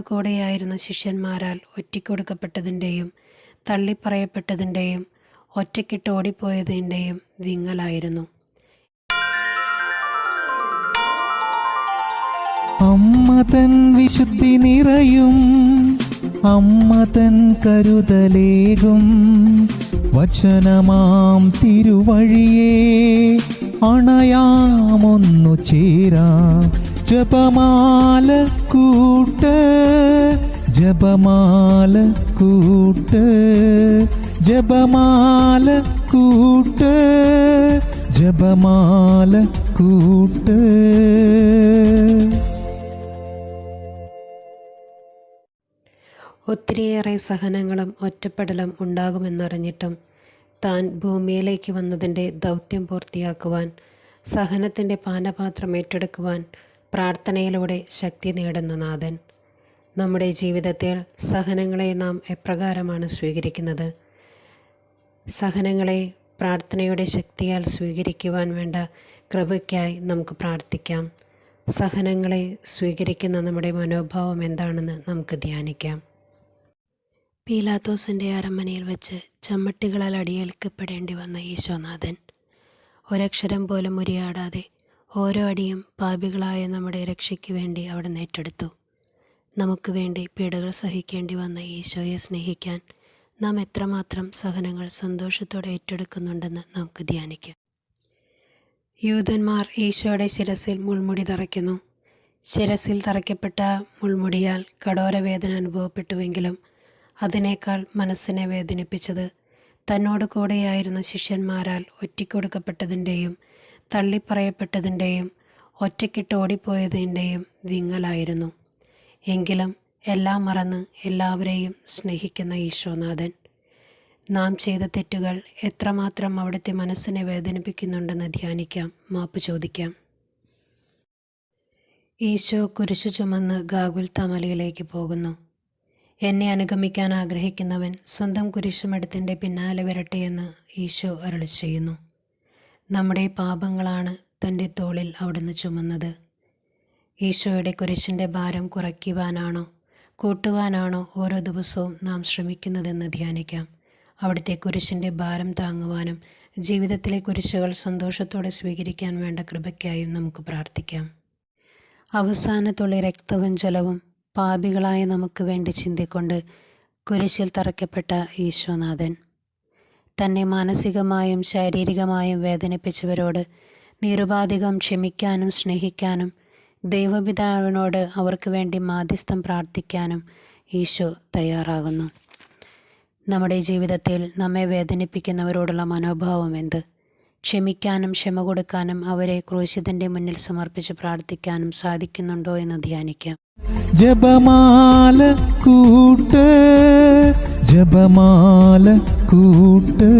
കൂടെയായിരുന്ന ശിഷ്യന്മാരാൽ ഒറ്റിക്കൊടുക്കപ്പെട്ടതിന്റെയും തള്ളിപ്പറയപ്പെട്ടതിന്റെയും ഒറ്റയ്ക്കിട്ട് ഓടിപ്പോയതിന്റെയും വിങ്ങലായിരുന്നു. അമ്മ തൻ വിശുദ്ധി നിറയും അമ്മ തൻ കരുതലേകും. വചനമാം തിരുവഴിയേ അണയാമൊന്നു ചേരാം ജപമാല കൂട്ട് ജപമാല കൂട്ട് ജപമാല കൂട്ട് ജപമാല കൂട്ട്. ഒത്തിരിയേറെ സഹനങ്ങളും ഒറ്റപ്പെടലും ഉണ്ടാകുമെന്നറിഞ്ഞിട്ടും താൻ ഭൂമിയിലേക്ക് വന്നതിന്റെ ദൗത്യം പൂർത്തിയാക്കുവാൻ സഹനത്തിന്റെ പാനപാത്രം ഏറ്റെടുക്കുവാൻ പ്രാർത്ഥനയിലൂടെ ശക്തി നേടുന്ന നാഥൻ. നമ്മുടെ ജീവിതത്തിൽ സഹനങ്ങളെ നാം എപ്രകാരമാണ് സ്വീകരിക്കുന്നത്? സഹനങ്ങളെ പ്രാർത്ഥനയുടെ ശക്തിയാൽ സ്വീകരിക്കുവാൻ വേണ്ട കൃപയ്ക്കായി നമുക്ക് പ്രാർത്ഥിക്കാം. സഹനങ്ങളെ സ്വീകരിക്കുന്ന നമ്മുടെ മനോഭാവം എന്താണെന്ന് നമുക്ക് ധ്യാനിക്കാം. പീലാത്തോസിന്റെ അരമനയിൽ വെച്ച് ചമ്മട്ടികളാൽ അടിയേൽക്കപ്പെടേണ്ടി വന്ന ഈശോനാഥൻ. ഒരക്ഷരം പോലും ഉരിയാടാതെ ഓരോ അടിയും പാപികളായ നമ്മുടെ രക്ഷയ്ക്ക് വേണ്ടി അവിടെ ഏറ്റെടുത്തു. നമുക്ക് വേണ്ടി പീഡകൾ സഹിക്കേണ്ടി വന്ന ഈശോയെ സ്നേഹിക്കാൻ നാം എത്രമാത്രം സഹനങ്ങൾ സന്തോഷത്തോടെ ഏറ്റെടുക്കുന്നുണ്ടെന്ന് നമുക്ക് ധ്യാനിക്കാം. യൂതന്മാർ ഈശോയുടെ ശിരസിൽ മുൾമുടി തറയ്ക്കുന്നു. ശിരസിൽ തറയ്ക്കപ്പെട്ട മുൾമുടിയാൽ കഠോരവേദന അനുഭവപ്പെട്ടുവെങ്കിലും അതിനേക്കാൾ മനസ്സിനെ വേദനിപ്പിച്ചത് തന്നോട് കൂടെയായിരുന്ന ശിഷ്യന്മാരാൽ ഒറ്റിക്കൊടുക്കപ്പെട്ടതിന്റെയും തള്ളിപ്പറയപ്പെട്ടതിന്റെയും ഒറ്റയ്ക്കിട്ട് ഓടിപ്പോയതിന്റെയും വിങ്ങലായിരുന്നു. എങ്കിലും എല്ലാം മറന്ന് എല്ലാവരെയും സ്നേഹിക്കുന്ന ഈശോനാഥൻ. നാം ചെയ്ത തെറ്റുകൾ എത്രമാത്രം അവിടുത്തെ മനസ്സിനെ വേദനിപ്പിക്കുന്നുണ്ടെന്ന് ധ്യാനിക്കാം. മാപ്പ് ചോദിക്കാം. ഈശോ കുരിശു ചുമന്ന് ഗാഗുൽ തമലയിലേക്ക് പോകുന്നു. എന്നെ അനുഗമിക്കാൻ ആഗ്രഹിക്കുന്നവൻ സ്വന്തം കുരിശുമെടുത്തിന്റെ പിന്നാലെ വരട്ടെ എന്ന് ഈശോ അരുളി ചെയ്യുന്നു. നമ്മുടെ പാപങ്ങളാണ് തന്റെ തോളിൽ അവിടുന്ന് ചുമന്നത്. ഈശോയുടെ കുരിശിന്റെ ഭാരം കുറയ്ക്കുവാനാണോ കൂട്ടുവാനാണോ ഓരോ ദിവസവും നാം ശ്രമിക്കുന്നതെന്ന് ധ്യാനിക്കാം. അവിടുത്തെ കുരിശിന്റെ ഭാരം താങ്ങുവാനും ജീവിതത്തിലെ കുരിശുകൾ സന്തോഷത്തോടെ സ്വീകരിക്കാൻ വേണ്ട കൃപയ്ക്കായും നമുക്ക് പ്രാർത്ഥിക്കാം. അവസാനത്തുള്ള രക്തവും ജലവും പാപികളായ നമുക്ക് വേണ്ടി ചിന്തിക്കൊണ്ട് കുരിശിൽ തറയ്ക്കപ്പെട്ട ഈശോനാഥൻ. തന്നെ മാനസികമായും ശാരീരികമായും വേദനിപ്പിച്ചവരോട് നിരുപാധികം ക്ഷമിക്കാനും സ്നേഹിക്കാനും ദൈവപിതാവിനോട് അവർക്ക് വേണ്ടി മാധ്യസ്ഥം പ്രാർത്ഥിക്കാനും ഈശോ തയ്യാറാകുന്നു. നമ്മുടെ ജീവിതത്തിൽ നമ്മെ വേദനിപ്പിക്കുന്നവരോടുള്ള മനോഭാവം എന്ത്? ക്ഷമിക്കാനും ക്ഷമ കൊടുക്കാനും അവരെ ക്രൂശിതന്റെ മുന്നിൽ സമർപ്പിച്ച് പ്രാർത്ഥിക്കാനും സാധിക്കുന്നുണ്ടോ എന്ന് ധ്യാനിക്കാം. ജപമാല കൂട്ട് ജപമാല കൂട്ട്